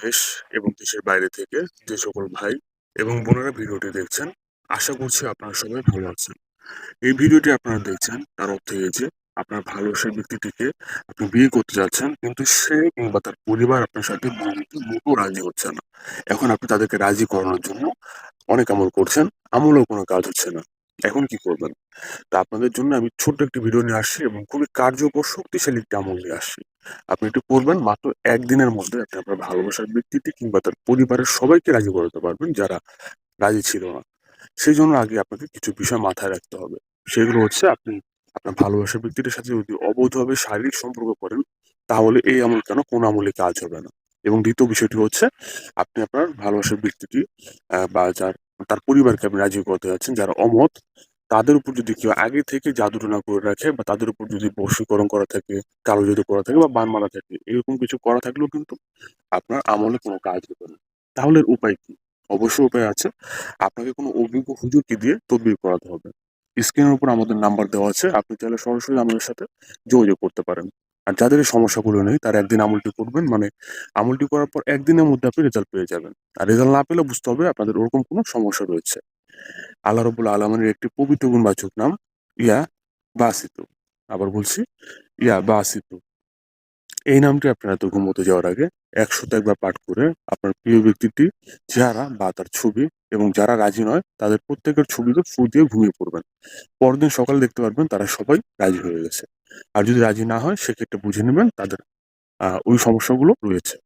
দেশ এবং দেশের বাইরে থেকে যে সকল ভাই এবং বোনেরা ভিডিওটি দেখছেন, আশা করছি আপনারা সবাই ভালো আছেন। এই ভিডিওটি আপনারা দেখছেন, তার অর্থ এই যে আপনার ভালোবাসার ব্যক্তিটিকে আপনি বিয়ে করতে যাচ্ছেন, কিন্তু সে কিংবা তার পরিবার আপনার সাথে মোটেও রাজি হচ্ছে না। এখন আপনি তাদেরকে রাজি করানোর জন্য অনেক আমল করছেন, আমলেও কোনো কাজ হচ্ছে না। এখন কি করবেন? তা আপনাদের জন্য আমি ছোট্ট একটি ভিডিও নিয়ে আসছি এবং খুবই কার্যকর, শক্তিশালী একটি আমল নিয়ে আসছি। আপনি এটি করবেন মাত্র একদিনের মধ্যে আপনি আপনার ভালোবাসার ব্যক্তিটি কিংবা তার পরিবারের সবাইকে রাজি করাতে পারবেন যারা রাজি ছিল না। সেই জন্য আগে আপনাকে কিছু বিষয় মাথায় রাখতে হবে। সেগুলো হচ্ছে আপনি আপনার ভালোবাসার ব্যক্তিটির সাথে যদি অবৈধভাবে শারীরিক সম্পর্ক করেন, তাহলে এই আমল কেন? কোন আমলে কাজ হবে না। এবং দ্বিতীয় বিষয়টি হচ্ছে, আপনি আপনার ভালোবাসার ব্যক্তিটি বা যার, তার পরিবারকে আপনি রাজি করতে যাচ্ছেন, যারা অমত তাদের উপর যদি কেউ আগে থেকে জাদুটনা করে রাখে বা তাদের উপর যদি বশীকরণ করা থাকে কালো জাদু করা থাকে বা বান মারা থাকে, এরকম কিছু করা থাকলেও কিন্তু আপনার আমলে কোনো কাজ হবে না। তাহলে উপায় কি? অবশ্যই উপায় আছে। আপনাকে কোনো অভিজ্ঞ হুজুরকে দিয়ে তদবির করাতে হবে। স্ক্রিনের উপর আমাদের নাম্বার দেওয়া আছে। আপনি চাইলে সরাসরি আমাদের সাথে যোগাযোগ করতে পারেন। আর যাদের এই সমস্যাগুলো নেই, তারা একদিন আমলটি করবেন। মানে আমলটি করার পর একদিনের মধ্যে আপনি রেজাল্ট পেয়ে যাবেন। আর রেজাল্ট না পেলে বুঝতে হবে আপনাদের ওরকম কোনো সমস্যা রয়েছে। আল্লাহ রবুল আলমের একটি পবিত্র গুণবাচক নাম ইয়া বাসিতু। আবার বলছি, ইয়া বাসিতু। এই নামটি আপনারা তো ঘুমোতে যাওয়ার আগে একশত একবার পাঠ করে আপনার প্রিয় ব্যক্তিটি, চেহারা বা তার ছবি এবং যারা রাজি নয়, তাদের প্রত্যেকের ছবিতে ফু দিয়ে ঘুমিয়ে পড়বেন। পরদিন সকালে দেখতে পারবেন তারা সবাই রাজি হয়ে গেছে। আর যদি রাজি না হয়, সেক্ষেত্রে বুঝে নেবেন তাদের ওই সমস্যাগুলো রয়েছে।